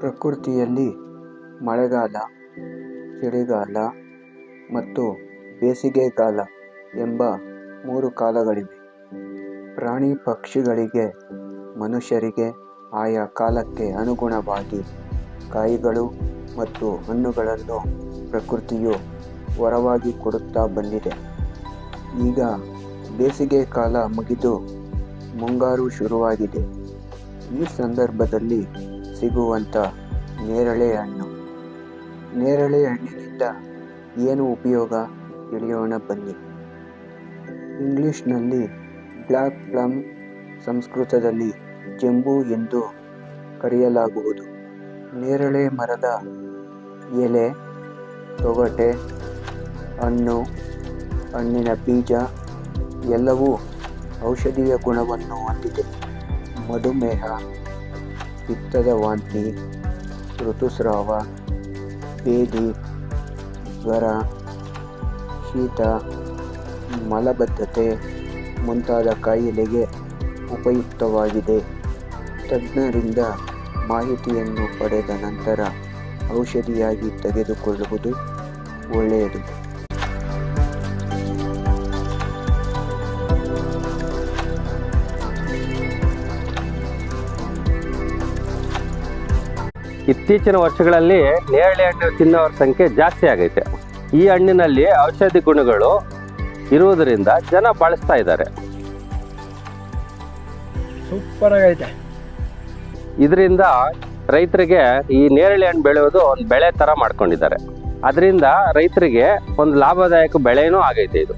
ಪ್ರಕೃತಿಯಲ್ಲಿ ಮಳೆಗಾಲ, ಚಳಿಗಾಲ ಮತ್ತು ಬೇಸಿಗೆಗಾಲ ಎಂಬ ಮೂರು ಕಾಲಗಳಿವೆ. ಪ್ರಾಣಿ ಪಕ್ಷಿಗಳಿಗೆ, ಮನುಷ್ಯರಿಗೆ ಆಯಾ ಕಾಲಕ್ಕೆ ಅನುಗುಣವಾಗಿ ಕಾಯಿಗಳು ಮತ್ತು ಹಣ್ಣುಗಳನ್ನು ಪ್ರಕೃತಿಯು ವರವಾಗಿ ಕೊಡುತ್ತಾ ಬಂದಿದೆ. ಈಗ ಬೇಸಿಗೆ ಕಾಲ ಮುಗಿದು ಮುಂಗಾರು ಶುರುವಾಗಿದೆ. ಈ ಸಂದರ್ಭದಲ್ಲಿ ಸಿಗುವಂಥ ನೇರಳೆ ಹಣ್ಣು. ನೇರಳೆ ಹಣ್ಣಿನಿಂದ ಏನು ಉಪಯೋಗ? ತಿಳಿಯೋಣ ಬನ್ನಿ. ಇಂಗ್ಲಿಷ್ನಲ್ಲಿ ಬ್ಲ್ಯಾಕ್ ಪ್ಲಮ್ ಸಂಸ್ಕೃತದಲ್ಲಿ ಜಂಬು ಎಂದು ಕರೆಯಲಾಗುವುದು. ನೇರಳೆ ಮರದ ಎಲೆ, ತೊಗಟೆ, ಹಣ್ಣು, ಹಣ್ಣಿನ ಬೀಜ ಎಲ್ಲವೂ ಔಷಧೀಯ ಗುಣವನ್ನು ಹೊಂದಿದೆ. ಮಧುಮೇಹ ಪಿತ್ತದ ವಾಂತಿ, ಋತುಸ್ರಾವ ಭೇದಿ ಜ್ವರ, ಶೀತ, ಮಲಬದ್ಧತೆ ಮುಂತಾದ ಕಾಯಿಲೆಗೆ ಉಪಯುಕ್ತವಾಗಿದೆ. ತಜ್ಞರಿಂದ ಮಾಹಿತಿಯನ್ನು ಪಡೆದ ನಂತರ ಔಷಧಿಯಾಗಿ ತೆಗೆದುಕೊಳ್ಳುವುದು ಒಳ್ಳೆಯದು. ಇತ್ತೀಚಿನ ವರ್ಷಗಳಲ್ಲಿ ನೇರಳೆ ಹಣ್ಣು ತಿನ್ನೋರ ಸಂಖ್ಯೆ ಜಾಸ್ತಿ ಆಗೈತೆ. ಈ ಹಣ್ಣಿನಲ್ಲಿ ಔಷಧಿ ಗುಣಗಳು ಇರುವುದರಿಂದ ಜನ ಬಳಸ್ತಾ ಇದ್ದಾರೆ. ಸೂಪರ್ ಆಗೈತೆ. ಇದರಿಂದ ರೈತರಿಗೆ ಈ ನೇರಳೆ ಹಣ್ಣು ಬೆಳೆಯೋದು ಒಂದು ಬೆಳೆ ತರ ಮಾಡ್ಕೊಂಡಿದ್ದಾರೆ. ಅದರಿಂದ ರೈತರಿಗೆ ಒಂದು ಲಾಭದಾಯಕ ಬೆಳೆನೂ ಆಗೈತೆ ಇದು.